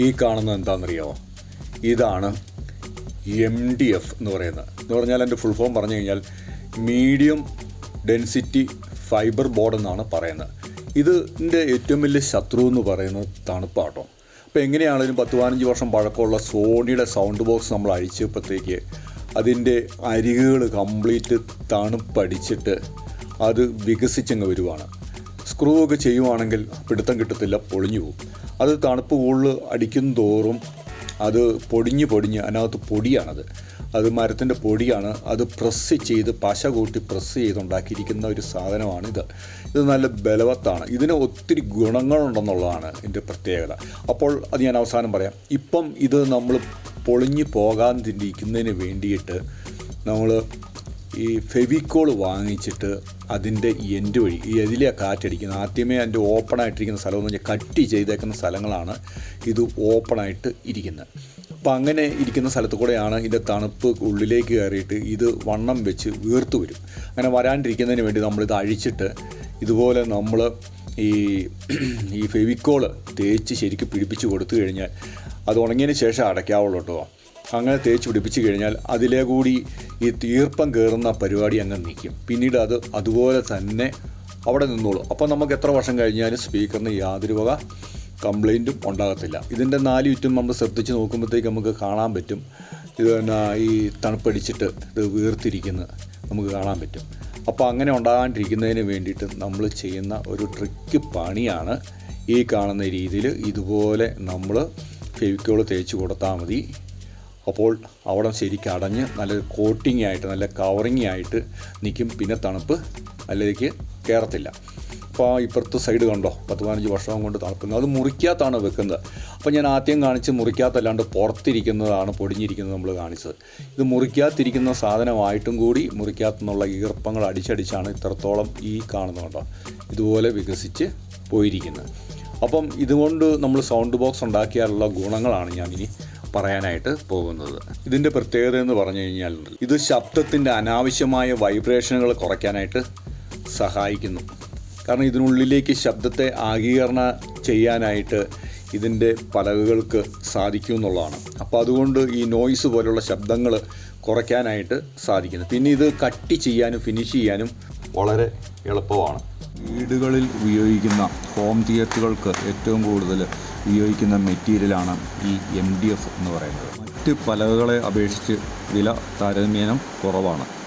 ഈ കാണുന്നത് എന്താണെന്നറിയാമോ ഇതാണ് എം ഡി എഫ് എന്ന് പറയുന്നത്. എന്ന് പറഞ്ഞാൽ എന്റെ ഫുൾ ഫോം പറഞ്ഞു കഴിഞ്ഞാൽ മീഡിയം ഡെൻസിറ്റി ഫൈബർ ബോർഡ് എന്നാണ് പറയുന്നത്. ഇതിന്റെ ഏറ്റവും വലിയ ശത്രു എന്ന് പറയുന്നത് തണുപ്പാട്ടോ. അപ്പോൾ എങ്ങനെയാണെങ്കിലും പത്ത് പതിനഞ്ച് വർഷം പഴക്കമുള്ള സോണിയുടെ സൗണ്ട് ബോക്സ് നമ്മൾ അഴിച്ചപ്പോഴത്തേക്ക് അതിന്റെ അരികുകൾ കംപ്ലീറ്റ് തണുപ്പടിച്ചിട്ട് അത് വികസിച്ചങ്ങ് വരുവാണ്. സ്ക്രൂ ഒക്കെ ചെയ്യുവാണെങ്കിൽ പിടുത്തം കിട്ടത്തില്ല പൊളിഞ്ഞു പോകും. അത് തണുപ്പ് കൂടുതൽ അടിക്കും തോറും അത് പൊടിഞ്ഞ് പൊടിഞ്ഞ് അതിനകത്ത് പൊടിയാണത്. അത് മരത്തിന്റെ പൊടിയാണ്. അത് പ്രസ് ചെയ്ത് പശ കൂട്ടി പ്രസ് ചെയ്തുണ്ടാക്കിയിരിക്കുന്ന ഒരു സാധനമാണിത് ഇത് നല്ല ബലവത്താണ്. ഇതിന് ഒത്തിരി ഗുണങ്ങളുണ്ടെന്നുള്ളതാണ് ഇതിന്റെ പ്രത്യേകത. അപ്പോൾ അത് ഞാൻ അവസാനം പറയാം. ഇപ്പം ഇത് നമ്മൾ പൊളിഞ്ഞ് പോകാതിരിക്കുന്നതിന് വേണ്ടിയിട്ട് നമ്മൾ ഈ ഫെവിക്കോൾ വാങ്ങിച്ചിട്ട് അതിന്റെ എൻഡ് വഴി ഈ എതിലെ കാറ്റടിക്കുന്നത് ആദ്യമേ അതിന്റെ ഓപ്പൺ ആയിട്ടിരിക്കുന്ന സ്ഥലം എന്ന് പറഞ്ഞാൽ കട്ട് ചെയ്തേക്കുന്ന സ്ഥലങ്ങളാണ് ഇത് ഓപ്പണായിട്ട് ഇരിക്കുന്നത്. അപ്പം അങ്ങനെ ഇരിക്കുന്ന സ്ഥലത്ത് കൂടെയാണ് ഇതിന്റെ തണുപ്പ് ഉള്ളിലേക്ക് കയറിയിട്ട് ഇത് വണ്ണം വെച്ച് വീർത്തു വരും. അങ്ങനെ വരാണ്ടിരിക്കുന്നതിന് വേണ്ടി നമ്മളിത് അഴിച്ചിട്ട് ഇതുപോലെ നമ്മൾ ഈ ഈ ഫെവിക്കോൾ തേച്ച് ശരിക്കും പിടിപ്പിച്ച് കൊടുത്തു കഴിഞ്ഞാൽ അത് ഉണങ്ങിയതിന് ശേഷം അടയ്ക്കാവുള്ളൂ കേട്ടോ. അങ്ങനെ തേച്ച് പിടിപ്പിച്ച് കഴിഞ്ഞാൽ അതിലെ കൂടി ഈ തീർപ്പം കയറുന്ന പരിപാടി അങ്ങ് നിൽക്കും. പിന്നീട് അത് അതുപോലെ തന്നെ അവിടെ നിന്നോളൂ. അപ്പോൾ നമുക്ക് എത്ര വർഷം കഴിഞ്ഞാലും സ്പീക്കറിന് യാതൊരു വക കംപ്ലൈന്റും ഉണ്ടാകത്തില്ല. ഇതിന്റെ നാല് ചുറ്റും നമ്മൾ ശ്രദ്ധിച്ച് നോക്കുമ്പോഴത്തേക്ക് നമുക്ക് കാണാൻ പറ്റും. ഇത് പിന്നെ ഈ തണുപ്പടിച്ചിട്ട് ഇത് വീർത്തിരിക്കുന്നത് നമുക്ക് കാണാൻ പറ്റും. അപ്പോൾ അങ്ങനെ ഉണ്ടാകാണ്ടിരിക്കുന്നതിന് വേണ്ടിയിട്ട് നമ്മൾ ചെയ്യുന്ന ഒരു ട്രിക്ക് പണിയാണ് ഈ കാണുന്ന രീതിയിൽ ഇതുപോലെ നമ്മൾ ഫെവിക്കോൾ തേച്ച് കൊടുത്താൽ മതി. അപ്പോൾ അവിടെ ശരിക്കും അടഞ്ഞ് നല്ല കോട്ടിംഗ് ആയിട്ട് നല്ല കവറിങ് ആയിട്ട് നിൽക്കും പിന്നെ തണുപ്പ് നല്ലതിലേക്ക് കയറത്തില്ല അപ്പോൾ ആ ഇപ്പുറത്തെ സൈഡ് കണ്ടോ? പത്ത് പതിനഞ്ച് വർഷം കൊണ്ട് തണുക്കുന്നത്. അത് മുറിക്കാത്താണ് വെക്കുന്നത്. അപ്പോൾ ഞാൻ ആദ്യം കാണിച്ച് മുറിക്കാത്തല്ലാണ്ട് പുറത്തിരിക്കുന്നതാണ് പൊടിഞ്ഞിരിക്കുന്നത് നമ്മൾ കാണിച്ചത്. ഇത് മുറിക്കാത്തിരിക്കുന്ന സാധനമായിട്ടും കൂടി മുറിക്കാത്തെന്നുള്ള ഈർപ്പങ്ങൾ അടിച്ചടിച്ചാണ് ഇത്രത്തോളം ഈ കാണുന്നത് കേട്ടോ ഇതുപോലെ വികസിച്ച് പോയിരിക്കുന്നത്. അപ്പം ഇതുകൊണ്ട് നമ്മൾ സൗണ്ട് ബോക്സ് ഉണ്ടാക്കിയാലുള്ള ഗുണങ്ങളാണ് ഞാൻ ഇനി പറയാനായിട്ട് പോകുന്നത്. ഇതിന്റെ പ്രത്യേകത എന്ന് പറഞ്ഞു കഴിഞ്ഞാൽ ഇത് ശബ്ദത്തിന്റെ അനാവശ്യമായ വൈബ്രേഷനുകൾ കുറയ്ക്കാനായിട്ട് സഹായിക്കുന്നു. കാരണം ഇതിനുള്ളിലേക്ക് ശബ്ദത്തെ ആഗീകരണ ചെയ്യാനായിട്ട് ഇതിന്റെ പലകകൾക്ക് സാധിക്കും എന്നുള്ളതാണ്. അപ്പോൾ അതുകൊണ്ട് ഈ നോയ്സ് പോലുള്ള ശബ്ദങ്ങൾ കുറയ്ക്കാനായിട്ട് സാധിക്കുന്നു. പിന്നെ ഇത് കട്ടി ചെയ്യാനും ഫിനിഷ് ചെയ്യാനും വളരെ എളുപ്പമാണ്. വീടുകളിൽ ഉപയോഗിക്കുന്ന ഹോം തിയേറ്ററുകൾക്ക് ഏറ്റവും കൂടുതൽ ഉപയോഗിക്കുന്ന മെറ്റീരിയലാണ് ഈ എം ഡി എഫ് എന്ന് പറയുന്നത്. മറ്റ് പലകകളെ അപേക്ഷിച്ച് വില താരതമ്യേനം കുറവാണ്.